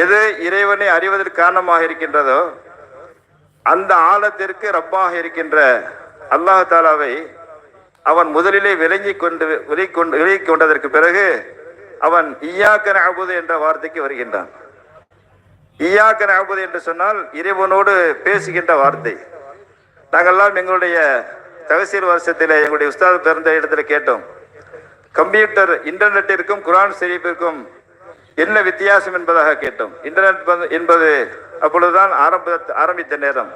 எது இறைவனை அறிவதற்கு காரணமாக இருக்கின்றதோ அந்த ஆழத்திற்கு ரப்பாக இருக்கின்ற அல்லாஹ் தாலாவை அவன் முதலிலே விளங்கி கொண்டு விலகி கொண்டு விலகி கொண்டதற்கு பிறகு அவன் ஈயாக்கன அபுது என்ற வார்த்தைக்கு வருகின்றான். ஈயாக்கன அபுது என்று சொன்னால் இறைவனோடு பேசுகின்ற வார்த்தை. நாங்கள்லாம் எங்களுடைய தகசீர் வருஷத்தில் எங்களுடைய உஸ்தாத் பிறந்த இடத்துல கேட்டோம். கம்ப்யூட்டர் இன்டர்நெட்டிற்கும் குரான் ஷெரீஃபிற்கும் என்ன வித்தியாசம் என்பதாக கேட்டோம். இன்டர்நெட் என்பது அப்பொழுதுதான் ஆரம்ப ஆரம்பித்த நேரம்.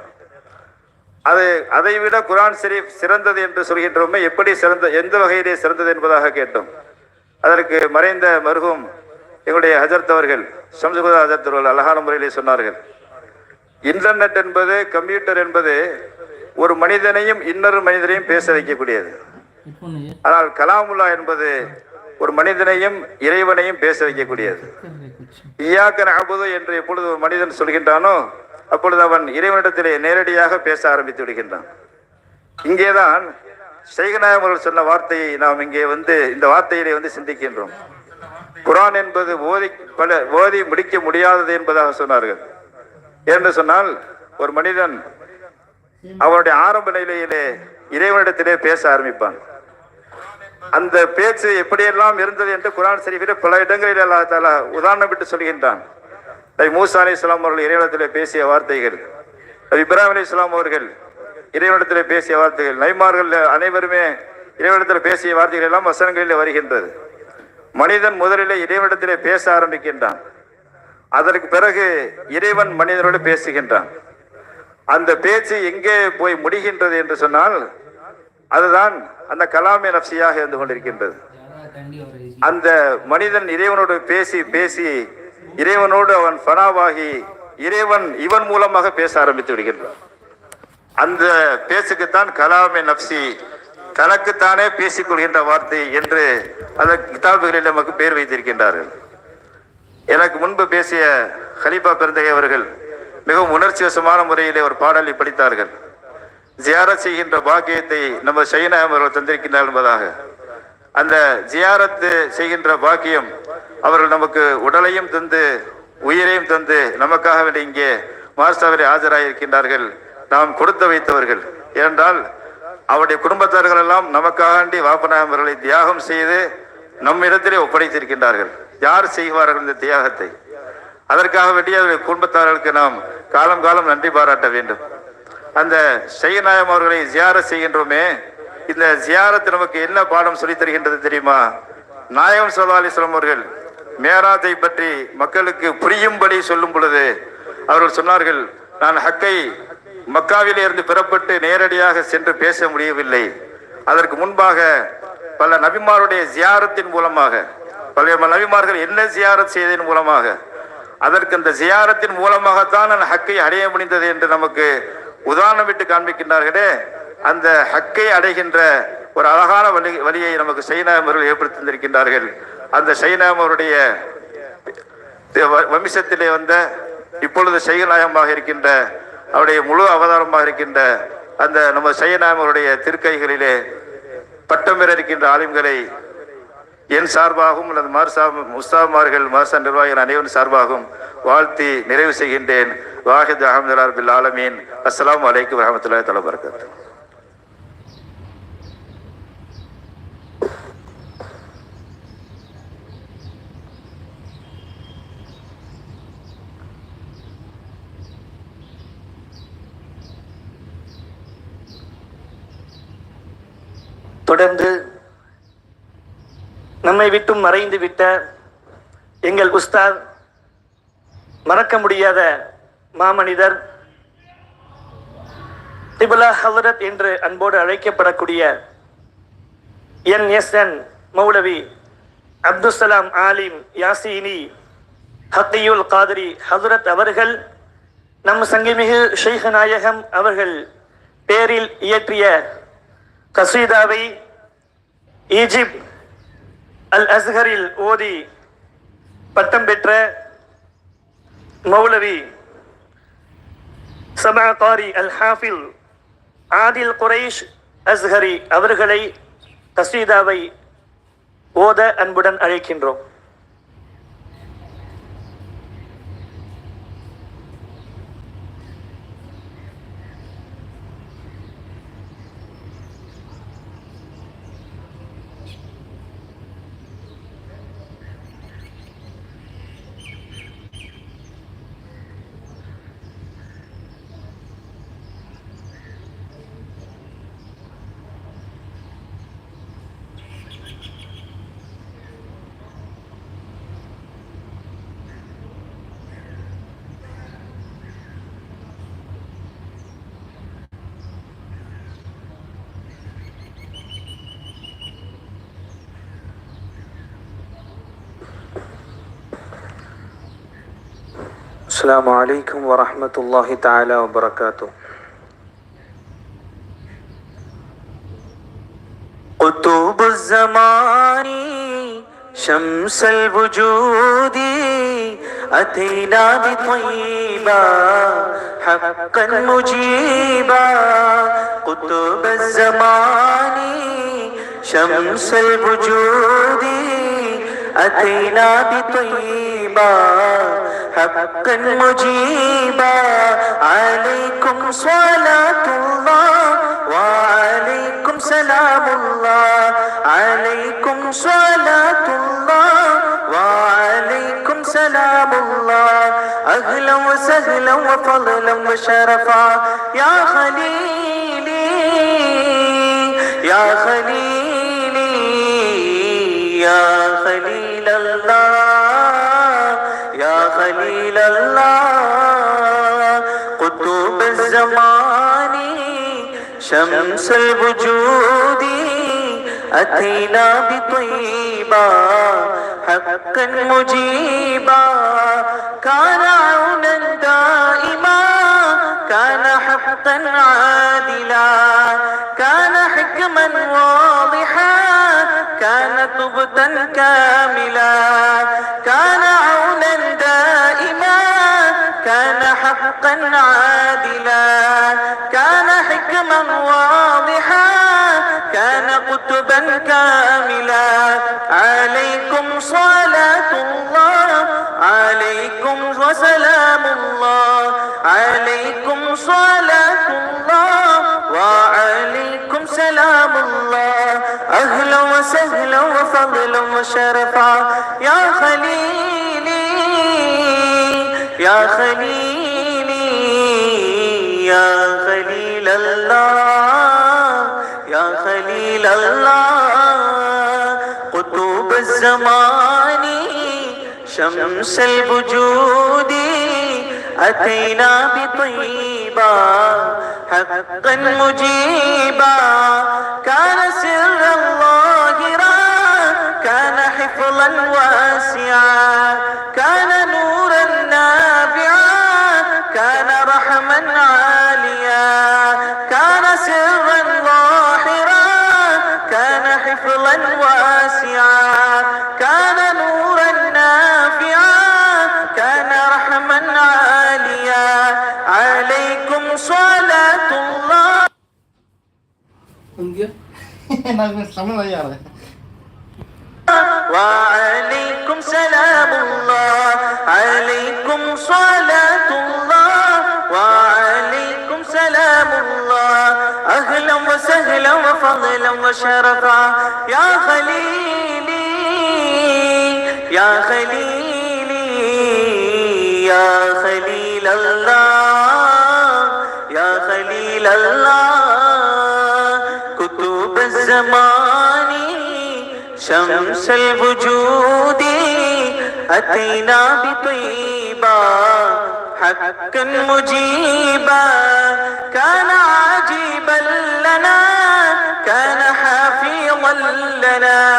அது அதை விட குரான் ஷெரீப் சிறந்தது என்று சொல்கின்றோமே எப்படி சிறந்த எந்த வகையிலே சிறந்தது என்பதாக கேட்டோம். அதற்கு மறைந்த மருகும் எங்களுடைய ஹஜரத் அவர்கள் சம்சுகுதா ஹஜரத் அவர்கள் அழகான முறையிலே சொன்னார்கள். இன்டர்நெட் என்பது கம்ப்யூட்டர் என்பது ஒரு மனிதனையும் இன்னொரு மனிதனையும் பேச வைக்கக்கூடியது. ஆனால் கலாமுல்லா என்பது ஒரு மனிதனையும் இறைவனையும் பேச வைக்கக்கூடியது. ஈயாக்கன் அபுது என்று எப்பொழுது ஒரு மனிதன் சொல்கின்றானோ அப்பொழுது அவன் இறைவனிடத்திலே நேரடியாக பேச ஆரம்பித்து விடுகின்றான். இங்கேதான் ஷைகநாயகம் அவர்கள் சொன்ன வார்த்தையை நாம் இங்கே வந்து இந்த வார்த்தையிலே வந்து சிந்திக்கின்றோம். குரான் என்பது ஓதி பல ஓதி முடிக்க முடியாதது என்பதாக சொன்னார்கள். என்று சொன்னால் ஒரு மனிதன் அவனுடைய ஆரம்ப நிலையிலே இறைவனிடத்திலே பேச ஆரம்பிப்பான். அந்த பேச்சு எப்படியெல்லாம் இருந்தது என்று குரான் ஷரீஃபிலே பல இடங்களில் அல்லா தாலா உதாரணம் விட்டு சொல்கின்றான். நபி மூசா அலி இஸ்லாம் அவர்கள் இறைவனத்தில் பேசிய வார்த்தைகள் நபி இப்ராஹிம் அலி இஸ்லாம் அவர்கள் இறைவனத்தில் பேசிய வார்த்தைகள் நைமார்கள் அனைவருமே இறைவனத்தில் பேசிய வார்த்தைகள் எல்லாம் வசனங்களில் வருகின்றது. மனிதன் முதலிலே இறைவனிடத்திலே பேச ஆரம்பிக்கின்றான். அதற்கு பிறகு இறைவன் மனிதனோடு பேசுகின்றான். அந்த பேச்சு எங்கே போய் முடிகின்றது என்று சொன்னால் அதுதான் அந்த கலாமே நப்சியாக இருந்து கொண்டிருக்கின்றது. அந்த மனிதன் இறைவனோடு பேசி பேசி இறைவனோடு அவன் பனாவாகி இறைவன் இவன் மூலமாக பேச ஆரம்பித்து விடுகின்றான். அந்த பேச்சுக்குத்தான் கலாமே நப்சி தனக்குத்தானே பேசிக் கொள்கின்ற வார்த்தை என்று அந்த கிதாபுகளில் நமக்கு பேர் வைத்திருக்கின்றார்கள். எனக்கு முன்பு பேசிய ஹலீஃபா பெருந்தகை அவர்கள் மிகவும் உணர்ச்சி வசமான முறையிலே ஒரு பாடலை படித்தார்கள். ஜியாரத் செய்கின்ற பாக்கியத்தை நம்ம சைனா அவர்கள் தந்திருக்கின்றார் என்பதாக. அந்த ஜியாரத்து செய்கின்ற பாக்கியம் அவர்கள் நமக்கு உடலையும் தந்து உயிரையும் தந்து நமக்காக வேண்டி இங்கே மாஸ்டாவில் ஆஜராகியிருக்கின்றார்கள் நாம் கொடுத்து வைத்தவர்கள். ஏனென்றால் அவருடைய குடும்பத்தார்கள் எல்லாம் நமக்காக வேண்டி வாப்பநாயகம் அவர்களை தியாகம் செய்து நம்மிடத்திலே ஒப்படைத்திருக்கின்றார்கள். யார் செய்வார்கள் இந்த தியாகத்தை? அதற்காக வேண்டிய அவருடைய குடும்பத்தார்களுக்கு நாம் காலம் காலம் நன்றி பாராட்ட வேண்டும். அந்த ஷையநாயம் அவர்களை ஜியார செய்கின்றோமே இந்த ஜியாரத்து நமக்கு என்ன பாடம் சொல்லித் தருகின்றது தெரியுமா? நாயகம் சல்லா அலிஸ்லாம் அவர்கள் மேராத்தை பற்றி மக்களுக்கு புரியும்படி சொல்லும் பொழுது அவர்கள் சொன்னார்கள் நான் ஹக்கை மக்காவிலே இருந்து பெறப்பட்டு நேரடியாக சென்று பேச முடியவில்லை. அதற்கு முன்பாக பல நபிமாருடைய ஜியாரத்தின் மூலமாக பல நபிமார்கள் என்ன ஜியாரத் செய்ததன் மூலமாக அதற்கு அந்த ஜியாரத்தின் மூலமாகத்தான் நான் ஹக்கை அடைய முடிந்தது என்று நமக்கு உதாரணம் விட்டு காண்பிக்கின்றார்களே அந்த ஹக்கை அடைகின்ற ஒரு அழகான வழி வழியை நமக்கு சைனாம் அவர்கள் ஏற்படுத்தி இருக்கின்றார்கள் அந்த சைனாம் அவருடைய வ- வம்சத்திலே வந்த இப்பொழுது சைகநாயகமாக இருக்கின்ற அவருடைய முழு அவதாரமாக இருக்கின்ற அந்த நம்ம சையநாயகம் திருக்கைகளிலே பட்டம் பெற இருக்கின்ற ஆலிம்களை என் சார்பாகவும் அல்லது மார்சா முஸ்தாமார்கள் மார்சா நிர்வாகிகள் அனைவரும் சார்பாகவும் வாழ்த்தி நிறைவு செய்கின்றேன். வாஹித் அஹமதுல்லார் பில் ஆலமீன். அஸ்லாம் வலைக்கம் வரஹமத்துல்லாஹி தஆலா தொடர்ந்து நம்மை விட்டும் மறைந்து விட்ட எங்கள் உஸ்தாத் மறக்க முடியாத மாமனிதர் திபுலா ஹவரத் என்று அன்போடு அழைக்கப்படக்கூடிய என் எஸ் என் மௌலவி அப்துசலாம் ஆலிம் யாசீனி ஹத்தியுல் காதிரி ஹசரத் அவர்கள் நம் சங்கிமிகு ஷேக நாயகம் அவர்கள் பேரில் இயற்றிய கசீதாவை ஈஜிப்ட் அல் அஸ்ஹரில் ஓதி பட்டம் பெற்ற மௌலவி சமா காரி அல் ஹாஃபில் ஆதில் குரைஷ் அஸ்ஹரி அவர்களை கசீதாவை ஓத அன்புடன் அழைக்கின்றோம். السلام عليكم ورحمة الله تعالى وبركاته. قطب الزمان شمس الوجود أتينا بطيبا حقا مجيبا قطب الزمان شمس الوجود أتينا بطيبا حقا مجيبا. عليكم صلاة الله وعليكم سلام الله. عليكم صلاة الله وعليكم سلام الله. أهلا وسهلا وفضلا وشرفا. يا خليلي يا خليلي يا خليل الله. الله قطب الزمان شمس الوجود أتينا بطيبة حقا مجيبا كان عونا دائما كان حقا عادلا كان حكما واضحا. كان تبتا كاملا. كان عونا دائما. كان حقا عادلا. كان حكما واضحا. كان قطبا كاملا. عليكم صلاة الله. عليكم وسلام الله. عليكم صلاة الله. وعليكم سلام الله. أهلا وسهلا وفضلا وشرفا. يا خليلي يا خليلي يا خليل الله يا خليل الله. قطوب الزمان شمس الوجود. أتينا بطيبا حقا مجيبا. كان سر ظاهرا كان حفظا واسعا. كان نورا نافعا كان رحما عاليا. كان سرا ظاهرا كان حفظا واسعا وعليكم سلام الله عليكم صلاة الله وعليكم سلام الله. أهلا وسهلا وفضلا وشرفا. يا خليلي يا خليلي يا خليل الله يا خليل الله. الزمان شمس الوجود أتينا بطيبا حقا مجيبا كان عجيبا لنا كان حافظا لنا۔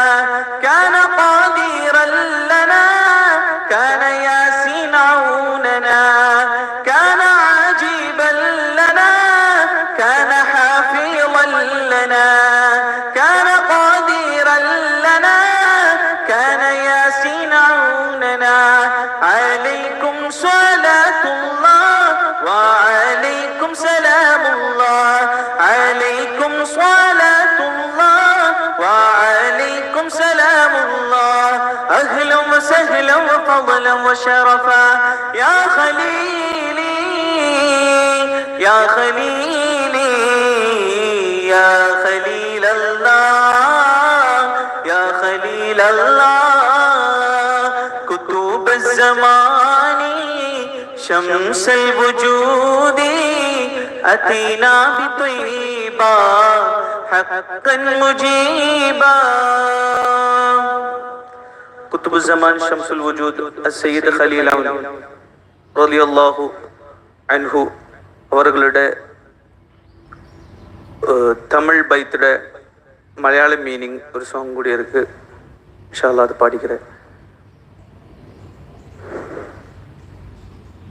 وفضلا وشرفا يا خليلي يا خليلي يا خليل الله يا خليل الله. كتب الزمان شمس الوجود أتينا بطيبا حقا مجيبا. குத்துபு ஜமான் ஷம்சுல் வஜூத் சையீத் ஹலீலான் ரலியல்லாஹு அன்ஹு அவர்களோட தமிழ் பைத்தோட மலையாள மீனிங் ஒரு சாங் கூட இருக்கு இன்ஷால்லா அது பாடிக்கிறேன்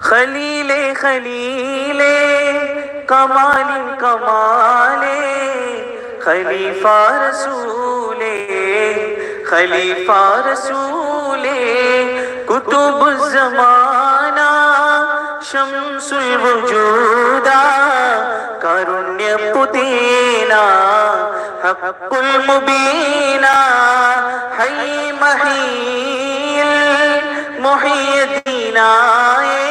خليلے خليلے کمال کمالے خلیفہ رسولے ഖലീഫ റസൂലേ കുതുബ് സമാന ശംസുൽ വജൂദ കാരുണ്യ പുതീന ഹക്കുൽ മുബീന ഹൈ മഹീൽ മൊഹിയദീനായേ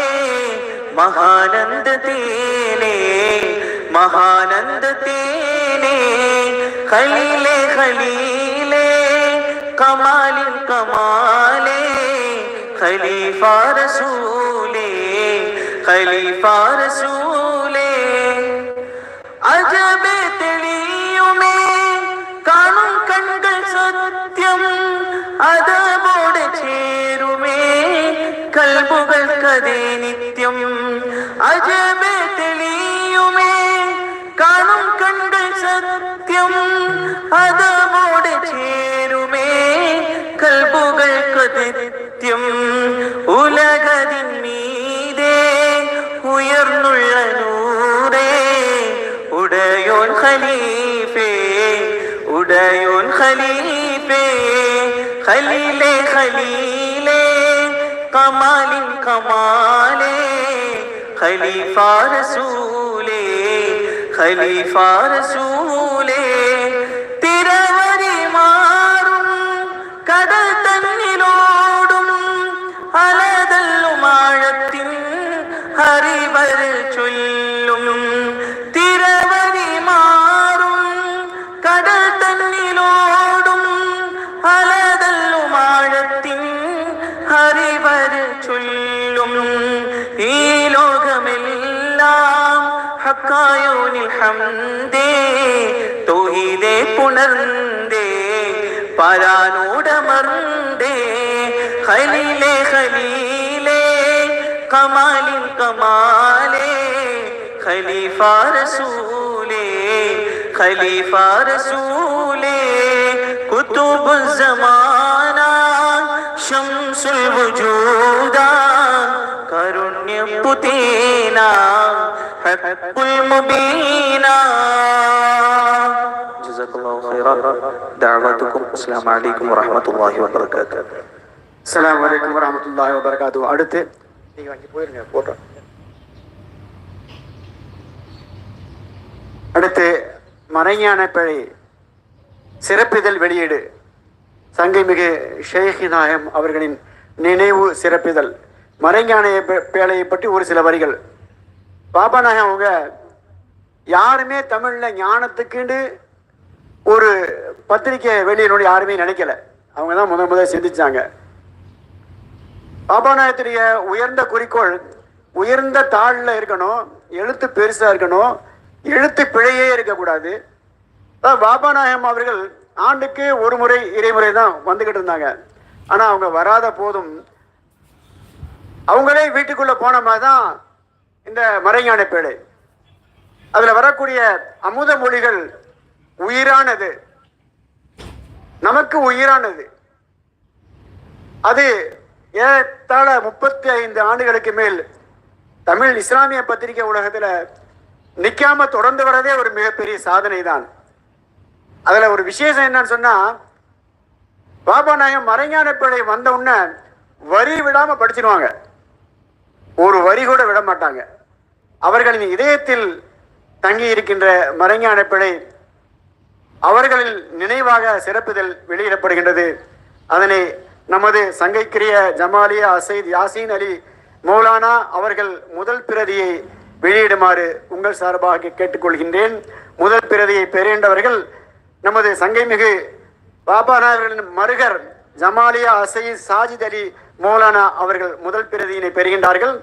മഹാനന്ദ തേനേ മഹാനന്ദ തേനേ ഖലീലേ ഖലീലേ കമാലിൻ കമാലേ ഖലീഫ റസൂലേ ഖലീഫ റസൂലേ. അജബേ തെളിയുമേ കാണും കണ്ണുകൾ സത്യം അതവോടെ ചേരുമേ കൽബുകൾ കഥേ നിത്യം. അജബേ തെളിയുമേ കാണും കണ്ണുകൾ സത്യം അതവോടെ കതിത്യം ഉലകതിൻ മീതേ ഉയർന്നുള്ള നൂറേ. ഉടയോൻ ഖലീഫേ ഉടയോൻ ഖലീഫേ ഖലീലേ ഖലീലേ. കമാലിൻ കമാലേ ഖലീഫ റസൂലേ ഖലീഫ റസൂലേ. ഹരിവർ ചൊല്ലും. തിരവരി മാറും. കടൽ തന്നിലോടും. അലതല്ലുമാഴത്തിൻ ഹരിവർ ചൊല്ലും. ഈ ലോകമെല്ലാം ഹക്കായോനിൽ ഹംദേ തോഹിലെ പുണർന്നേ പരാനോടമർന്നേ ഹലിലെ ഹലീ. കമാലിൻ കമാലേ ഖലീഫ റസൂലേ ഖലീഫ റസൂലേ കുതുബ് സമാന ശംസുൽ വുജൂദ കരുണ്യപുതീന ഹക്കുൽ മുബീന. ജസക്കുല്ലാഹു ഖൈറ. ദഅവതുക്കും അസ്സലാമു അലൈക്കും വറഹ്മത്തുള്ളാഹി വബറകാതുഹു. അസ്സലാമു അലൈക്കും വറഹ്മത്തുള്ളാഹി വബറകാതുഹു. അടുത്ത நீங்க வாங்கி போயிருங்க போட்டோம் அடுத்து மறைஞான பிழை. சிறப்பிதழ் வெளியீடு. சங்கைமிகு ஷேஹி நாயம் அவர்களின் நினைவு சிறப்பிதழ். மறைஞான பே- பேழையை பற்றி ஒரு சில வரிகள். பாபா நாயகம் அவங்க யாருமே தமிழில் ஞானத்துக்குன்னு ஒரு பத்திரிக்கை வெளியிடணும்னு யாருமே நினைக்கல. அவங்க தான் முதல் முதல் சிந்திச்சாங்க. பாபாநாயகத்துடைய உயர்ந்த குறிக்கோள் உயர்ந்த தாளில் இருக்கணும் எழுத்து பெருசாக இருக்கணும் எழுத்து பிழையே இருக்கக்கூடாது. பாபாநாயகம் அவர்கள் ஆண்டுக்கு ஒரு முறை இறைமுறை தான் வந்துக்கிட்டு இருந்தாங்க. ஆனால் அவங்க வராத போதும் அவங்களே வீட்டுக்குள்ளே போன மாதிரி தான் இந்த மறைஞான பேழை. அதில் வரக்கூடிய அமுத மொழிகள் உயிரானது. நமக்கு உயிரானது. அது ஏறத்தாழ முப்பத்தி ஐந்து ஆண்டுகளுக்கு மேல் தமிழ் இஸ்லாமிய பத்திரிகை உலகத்தில் நிற்காம தொடர்ந்து வரதே ஒரு மிகப்பெரிய சாதனை தான் அதில் ஒரு விசேஷம் என்னன்னு சொன்னால் பாபா நாயம் மறைஞான பிழை வந்த உடனே வரி விடாமல் படிச்சிருவாங்க. ஒரு வரி கூட விட மாட்டாங்க. அவர்களின் இதயத்தில் தங்கி இருக்கின்ற மறைஞான பிழை அவர்களின் நினைவாக சிறப்புதல் வெளியிடப்படுகின்றது. அதனை நமது சங்கைக்குரிய ஜமாலியா அசைத் யாசீன் அலி மௌலானா அவர்கள் முதல் பிரதியை வெளியிடுமாறு உங்கள் சார்பாக கேட்டுக்கொள்கின்றேன். முதல் பிரதியை பெறுகின்றவர்கள் நமது சங்கைமிகு பாபாநாயகர்களின் மருகர் ஜமாலியா அசைத் சாஜித் அலி மௌலானா அவர்கள் முதல் பிரதியினை பெறுகின்றார்கள்.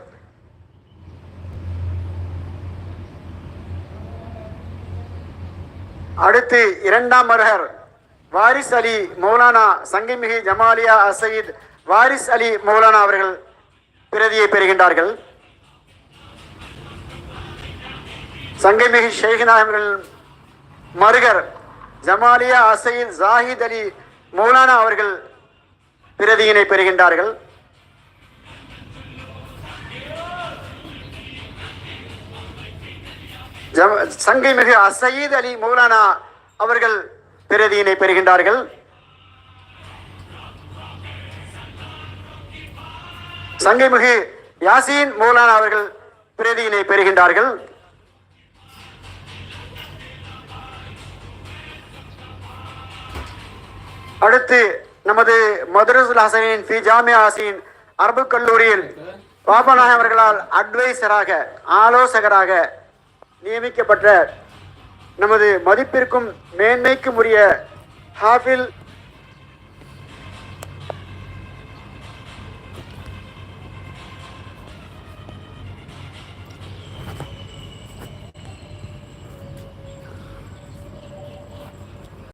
அடுத்து இரண்டாம் மருகர் வாரிஸ் அலி மௌலானா சங்கமிகி ஜமாலியா அசயீத் வாரிஸ் அலி மௌலானா அவர்கள் பிரதியை பெறுகின்றார்கள். சங்கமிகி ஷேகினா அவர்கள் மருகர் ஜமாலியா அசயீத் ஜாஹித் அலி மௌலானா அவர்கள் பிரதியினை பெறுகின்றார்கள். சங்கை மிகு அசயீத் அலி மௌலானா அவர்கள் பிரதியினை பெறுகின்றார்கள். சங்கை மிகு யாசீன் மௌலானா அவர்கள் பிரதியினை பெறுகின்றார்கள். அடுத்து நமது மதுரசுல் ஹசனின் ஃபி ஜாமியா ஹசீன் அரபு கல்லூரியில் பாபநாயகம் அவர்களால் அட்வைசராக ஆலோசகராக நியமிக்கப்பட்ட நமது மதிப்பிற்கும் மேன்மைக்கும் உரிய ஹாஃபில்